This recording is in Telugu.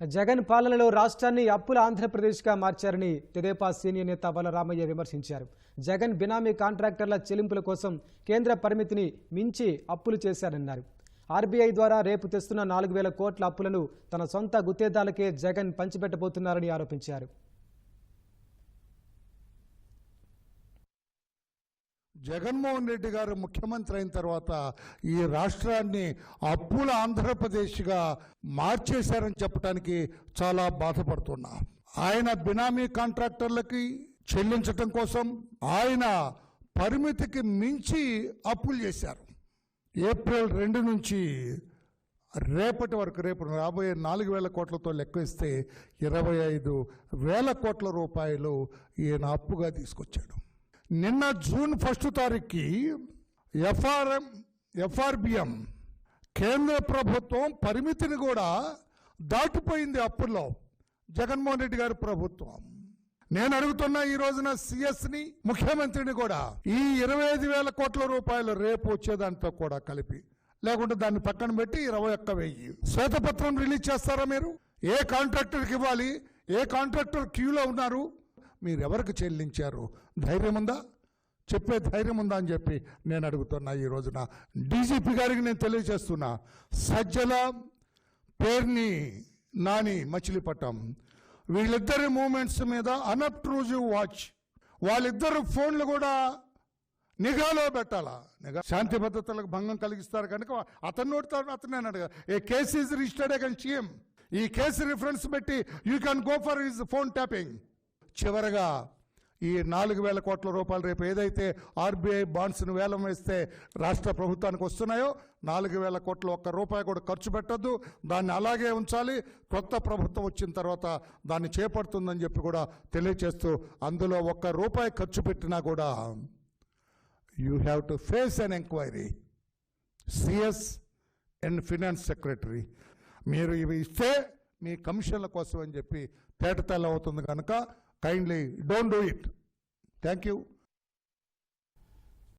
జగన్ పాలనలో రాష్ట్రాన్ని అప్పుల ఆంధ్రప్రదేశ్గా మార్చారని తెదేపా సీనియర్ నేత బలరామయ్య విమర్శించారు. జగన్ బినామీ కాంట్రాక్టర్ల చెల్లింపుల కోసం కేంద్ర పరిమితిని మించి అప్పులు చేశారన్నారు. ఆర్బీఐ ద్వారా రేపు తెస్తున్న నాలుగు వేల కోట్ల అప్పులను తన సొంత గుత్తేదాలకే జగన్ పంచిపెట్టబోతున్నారని ఆరోపించారు. జగన్మోహన్ రెడ్డి గారు ముఖ్యమంత్రి అయిన తర్వాత ఈ రాష్ట్రాన్ని అప్పుల ఆంధ్రప్రదేశ్గా మార్చేశారని చెప్పడానికి చాలా బాధపడుతున్నా. ఆయన బినామీ కాంట్రాక్టర్లకి చెల్లించటం కోసం ఆయన పరిమితికి మించి అప్పులు చేశారు. ఏప్రిల్ రెండు నుంచి రేపటి వరకు రేపు రాబోయే నాలుగు వేల కోట్లతో లెక్కిస్తే ఇరవై ఐదు వేల కోట్ల రూపాయలు ఈయన అప్పుగా తీసుకొచ్చాడు. నిన్న జూన్ ఫస్ట్ తారీఖుకి ఎఫ్ఆర్ఎం ఎఫ్ఆర్బిఎం కేంద్ర ప్రభుత్వం పరిమితిని కూడా దాటిపోయింది అప్పుల్లో. జగన్మోహన్ రెడ్డి గారి ప్రభుత్వం. నేను అడుగుతున్నా ఈ రోజున సిఎస్ని ముఖ్యమంత్రిని కూడా ఈ ఇరవై ఐదు వేల కోట్ల రూపాయలు రేపు వచ్చేదాంతో కూడా కలిపి. లేకుంటే దాన్ని పక్కన పెట్టి ఇరవై ఒక్క వెయ్యి శ్వేతపత్రం రిలీజ్ చేస్తారా మీరు? ఏ కాంట్రాక్టర్కి ఇవ్వాలి? ఏ కాంట్రాక్టర్ క్యూలో ఉన్నారు? మీరు ఎవరికి చెల్లించారు? ధైర్యం ఉందా చెప్పే ధైర్యం ఉందా అని చెప్పి నేను అడుగుతున్నా ఈ రోజున. డీజీపీ గారికి నేను తెలియజేస్తున్నా. సజ్జల పేర్ని నాని మచిలీపట్నం. వీళ్ళిద్దరి మూమెంట్స్ మీద అనప్ట్రూజివ్ వాచ్. వాళ్ళిద్దరు ఫోన్లు కూడా నిఘాలో పెట్టాలా? నిఘా శాంతి భద్రతలకు భంగం కలిగిస్తారు కనుక అతను నోటితో అతనే అడగా a case is registered again CM ఈ కేసు రిఫరెన్స్ పెట్టి you can go for his phone tapping చివరగా ఈ నాలుగు వేల కోట్ల రూపాయలు రేపు ఏదైతే ఆర్బీఐ బాండ్స్ను వేలం వేస్తే రాష్ట్ర ప్రభుత్వానికి వస్తున్నాయో నాలుగు వేల కోట్ల ఒక్క రూపాయి కూడా ఖర్చు పెట్టద్దు. దాన్ని అలాగే ఉంచాలి. కొత్త ప్రభుత్వం వచ్చిన తర్వాత దాన్ని చేపడుతుందని చెప్పి కూడా తెలియచేస్తూ అందులో ఒక్క రూపాయి ఖర్చు పెట్టినా కూడా you have to face an enquiry. CS and finance secretary. మీరు ఇవి ఇస్తే మీ కమిషన్ల కోసం అని చెప్పి తేటతెల్ల అవుతుంది కనుక Kindly don't do it. Thank you.